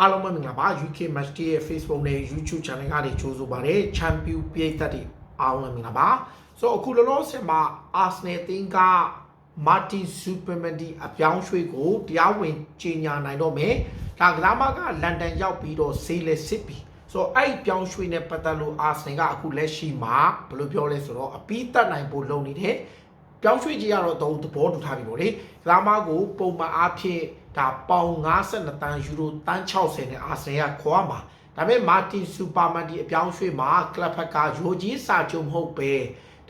အားလုံးပဲမင်္ဂလာပါ UK Match Day ရဲ့ Facebook နဲ့ YouTube Channel ကနေကြိုဆိုပါရစေ Champion ပြည်သက်တွေအားလုံးပဲမင်္ဂလာပါဆိုတော့အခုလောလောဆယ်မှာ Arsenal အသင်းက Martin Supermandi အပြောင်းရွှေ့ကိုတရားဝင်ကြေညာနိုင်တော့မယ်ဒါကလာမကလန်ဒန်ရောက်ပြီးတော့ဆေးလက်စစ်ပြီးဆိုတော့အဲ့ဒီပြောင်းရွှေ့နဲ့ပတ်သက်လို့ Arsenal ကအခုလက်ရှိမှာဘယ်လိုပြောလဲဆိုတော့အပြီးတတ်နိုင်ဖို့လုပ်နေတယ်ပြောင်းရွှေ့ကြီးကတော့တော့သဘောတူထားပြီပေါ့လေကလာမကိုပုံမှန်အားဖြင့် ဒါပေါင်52တန်းယူရိုတန်း60နဲ့အာဆင်ကခေါ်မှာဒါပေမဲ့မာတင်စူပါမန်ဒီအပြောင်းရွှေ့မှာကလပ်ဖက်ကရိုကြီးစာချုပ်မဟုတ်ပဲ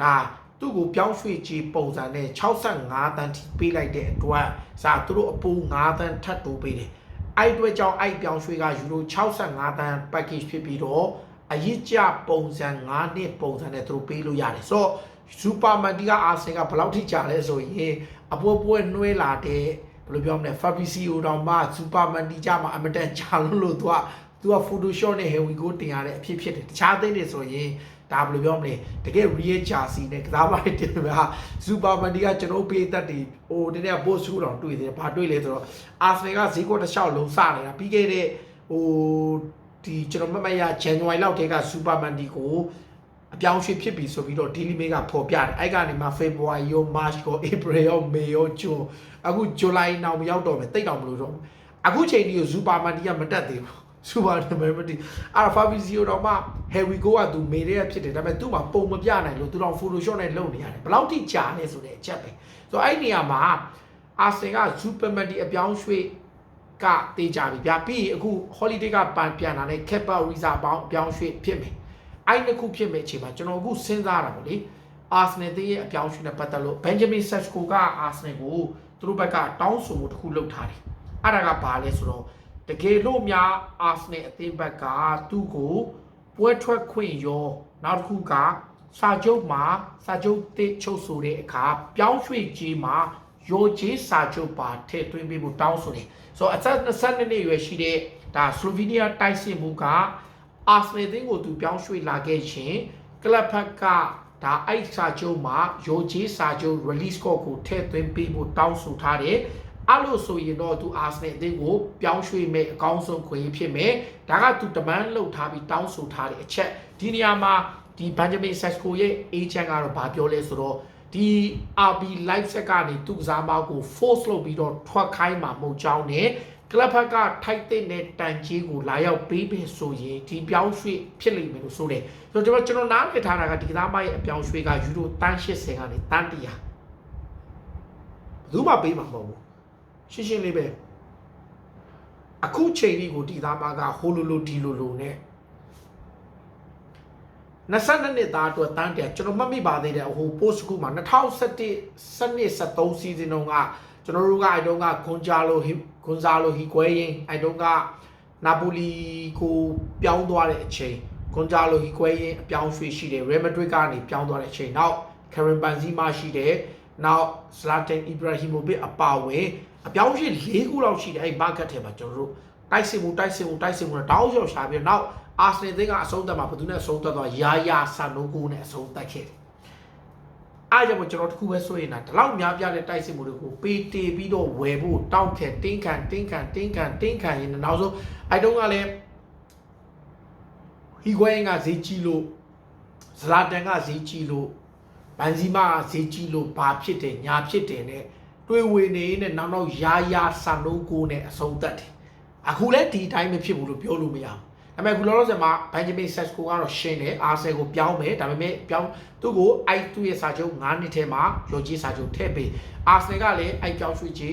ဒါသူ့ကိုပြောင်းရွှေ့ကြီးပုံစံနဲ့65တန်းထိပေးလိုက်တဲ့အတွက်စာသူတို့အပူ9တန်းထပ်တိုးပေးတယ်အဲ့အတွက်ကြောင့်အဲ့ပြောင်းရွှေ့ကယူရို65တန်း package ဖြစ်ပြီးတော့အရစ်ကြပုံစံ9နှစ်ပုံစံနဲ့သူတို့ပေးလို့ရတယ်ဆိုတော့စူပါမန်ဒီကအာဆင်ကဘယ်လောက်ထိကြာလဲဆိုရင်အပွဲပွဲနှွှဲလာတဲ့ ဘယ်လိုပြောမလဲ Fabrizio တောင်မှစူပါမန်ဒီကြမှာအမတန်ကြာလို့လို့သူကသူက Photoshop နဲ့ Here we go တင်ရတဲ့အဖြစ်ဖြစ်တယ်တခြားသိန်းတွေဆိုရင်ဒါဘယ်လိုပြောမလဲတကယ် real jersey နဲ့ကစားပါတဲ့တင်မှာစူပါမန်ဒီကကျွန်တော်ပေးတတ်တယ်ဟိုတကယ် boss ဆူတောင်တွေ့တယ်ဘာတွေ့လဲဆိုတော့ Arsenal ကဈေးကွက်တစ်လျှောက်လုံးစနေတာပြီးခဲ့တဲ့ဟိုဒီကျွန်တော်မမရ January လောက်တည်းကစူပါမန်ဒီကို အပြောင်းရွှေ့ဖြစ်ပြီဆိုပြီးတော့ Daily Mail ကဖော်ပြတယ်အဲ့ကနေမှ February ရော March ရော April ရော May ရော June အခု July နောက်မရောက်တော့မယ်တိတ်တောင်မလို့တော့အခုချိန်ဒီကိုစူပါမန်ဒီကမတက်သေးဘူးစူပါနံပါတ်တီအာဖာဗီဇီယိုတော့မှ Harry Go ကသူမေတဲ့ဖြစ်တယ်ဒါပေမဲ့သူ့မှာပုံမပြနိုင်လို့သူတော့ Photoshop နဲ့လုပ်နေရတယ်ဘယ်လောက်ထိကြာလဲဆိုတဲ့အချက်ပဲဆိုတော့အဲ့နေရာမှာအာဆင်ကစူပါမန်ဒီအပြောင်းရွှေ့ကတေးကြပြီဗျာပြီးရင်အခု holiday ကပန်ပြန်လာတဲ့ Kepa Riza ပေါင်းအပြောင်းရွှေ့ဖြစ်မယ် အဲ့နှစ်ခုဖြစ်မယ်အချိန်မှာကျွန်တော်အခုစဉ်းစားတာပေါ့လေအာဆနယ်ရဲ့အပြောင်းရွှေ့နဲ့ပတ်သက်လို့ Benjamin Sesko ကအာဆနယ်ကိုသူတို့ဘက်ကတောင်းဆိုမှုတစ်ခုလုပ်ထားတယ်အဲ့ဒါကဘာလဲဆိုတော့တကယ်လို့များအာဆနယ်အသင်းဘက်ကသူ့ကိုပွဲထွက်ခွင့်ရောနောက်တစ်ခုကစာချုပ်မှာစာချုပ်တစ်ချုပ်ဆိုတဲ့အခါပြောင်းရွှေ့ကြီးမှာရောကြီးစာချုပ်ပါထည့်သွင်းပေးဖို့တောင်းဆိုတယ်ဆိုတော့အသက်22နှစ်ရွယ်ရှိတဲ့ဒါဆလိုဗီးနီးယားတိုက်စစ်မှုက အာဆနယ်အသင်းကိုသူပြောင်းရွှေ့လာခဲ့ခြင်းကလပ်ဖက်ကဒါအိုက်စာချုပ်မှာရောကြီးစာချုပ် release code ကိုထည့်သွင်းပေးဖို့တောင်းဆိုထားတယ်အဲ့လိုဆိုရင်တော့သူအာဆနယ်အသင်းကိုပြောင်းရွှေ့မဲ့အကောင်းဆုံးခွင့်ဖြစ်မယ်ဒါကသူတမန်လုပ်ထားပြီးတောင်းဆိုထားတဲ့အချက်ဒီနေရာမှာဒီဘန်ဂျမင်ဆက်စကိုရဲ့ agent ကတော့ဗာပြောလဲဆိုတော့ဒီ RB live set ကနေသူကစားမကို force လုပ်ပြီးတော့ထွက်ခိုင်းမှာမဟုတ်ကြောင်းနဲ့ ကလပ်ဖက်ကထိုက်တဲ့နဲ့တန်ကြီးကိုလာရောက်ပေးပေးဆိုရင်ဒီပြောင်းရွှေ့ဖြစ်လိမ့်မယ်လို့ဆိုတယ်ဆိုတော့ကျွန်တော်ကျွန်တော်နားလည်ထားတာကဒီကစားမရဲ့အပြောင်းရွှေ့ကယူရိုတန်း80ကနေတန်း100ဘယ်သူမှပေးမှာမဟုတ်ဘူးရှင်းရှင်းလေးပဲအခုချိန်လေးကိုဒီသားမကဟိုလိုလိုဒီလိုလိုနဲ့ 22နှစ်သားအတွက်တန်းတယ်ကျွန်တော်မှတ်မိပါသေးတယ်ဟို post ကူမှာ2017စနစ်73 season တုန်းကကျွန်တော်တို့ကအဲတုန်းကဂွန်ဂျာလိုဂွန်ဇာလိုဟီကွဲရင်အဲတုန်းကနာပိုလီကိုပြောင်းသွားတဲ့အချိန်ဂွန်ဂျာလိုဟီကွဲရင်အပြောင်းရွှေ့ရှိတယ်ရီမက်ဒရစ်ကနေပြောင်းသွားတဲ့အချိန်နောက်ကရင်ဘန်ဇီမာရှိတယ်နောက်ဇလာတန်အီဘရာဟီမိုဗစ်အပါဝင်အပြောင်းရွှေ့၄ခုလောက်ရှိတယ်အဲ့ market ထဲမှာကျွန်တော်တို့တိုက်စစ်မှုတိုက်စစ်မှုတိုက်စစ်မှုနဲ့တောင်းလျှောက်ရှာပြီးနောက် အာဆနယ်သင်းကအဆုံးသတ်မှာဘယ်သူနဲ့အဆုံးသတ်သွားယာယာဆန်နိုကိုနဲ့အဆုံးသတ်ခဲ့တယ်အားကြောင့်ကျွန်တော်တခုပဲဆိုရင်ဒါဒီလောက်များပြတဲ့တိုက်စစ်မှုတွေကိုပေတေပြီးတော့ဝယ်ဖို့တောက်ခဲတင်းခံတင်းခံတင်းခံတင်းခံရင်နောက်ဆုံးအဲတုန်းကလည်းဟီကွဲရင်ကဈေးကြီးလို့ဇလာတန်ကဈေးကြီးလို့ဘန်ဇီမာကဈေးကြီးလို့ဘာဖြစ်တယ်ညာဖြစ်တယ်နဲ့တွေးဝေနေနဲ့နောက်နောက်ယာယာဆန်နိုကိုနဲ့အဆုံးသတ်တယ်အခုလည်းဒီတိုင်းမဖြစ်ဘူးလို့ပြောလို့မရဘူး ဒါပေမဲ့ခုလောလောဆယ်မှာဘန်ဂျမင်ဆက်ကိုကတော့ရှင်းတယ်အာဆယ်ကိုပြောင်းမယ်ဒါပေမဲ့ပြောင်းသူ့ကိုအိုက်သူ့ရဲ့စာချုပ်9နှစ်ထဲမှာရော်ကြီးစာချုပ်ထည့်ပေးအာဆယ်ကလည်းအိုက်ပြောင်းရွှေ့ချေ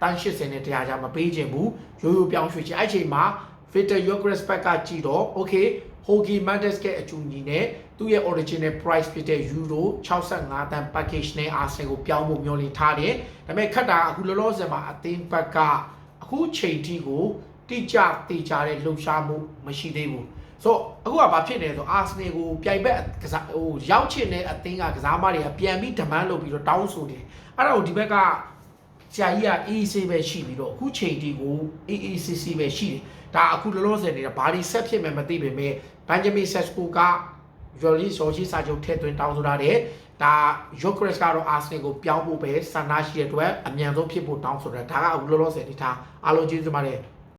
တန်း80နဲ့တရားကြမပေးခြင်းဘူးရိုးရိုးပြောင်းရွှေ့ချေအဲ့ချိန်မှာ Victor Yogres ဘက်ကကြည့်တော့ okay Hockey Mendes ကအကျူညီနဲ့သူ့ရဲ့ original price ဖြစ်တဲ့ euro 65တန် package နဲ့ Arsenal ကိုပြောင်းဖို့မျှော်လင့်ထားတယ်ဒါပေမဲ့ခက်တာအခုလောလောဆယ်မှာအသင်းဘက်ကအခုချိန်ထိကို တိကျတေချာတဲ့လှုပ်ရှားမှုမရှိသေးဘူးဆိုတော့အခုကဘာဖြစ်နေလဲဆိုအာဆနယ်ကိုပြိုင်ဘက်ကစားဟိုရောက်ချင်တဲ့အသင်းကကစားမတွေကပြန်ပြီးဒမန်းလုပ်ပြီးတော့တောင်းဆိုတယ်အဲ့ဒါကိုဒီဘက်ကဆရာကြီးက EEC ပဲရှိပြီးတော့အခုချိန်ဒီကို EECC ပဲရှိတယ်ဒါအခုလောလောဆယ်နေတာဘာဒီဆက်ဖြစ်မယ်မသိပေမဲ့ဘန်ဂျမင်ဆက်စကိုကယော်လီဆိုရှိစာချုပ်ထည့်သွင်းတောင်းဆိုတာတဲ့ဒါယိုကရက်စ်ကတော့အာဆနယ်ကိုပြောင်းဖို့ပဲဆန္ဒရှိတဲ့အတွက်အမြန်ဆုံးဖြစ်ဖို့တောင်းဆိုတာဒါကအခုလောလောဆယ်ဒီထားအားလုံးကျေးဇူးပါတယ်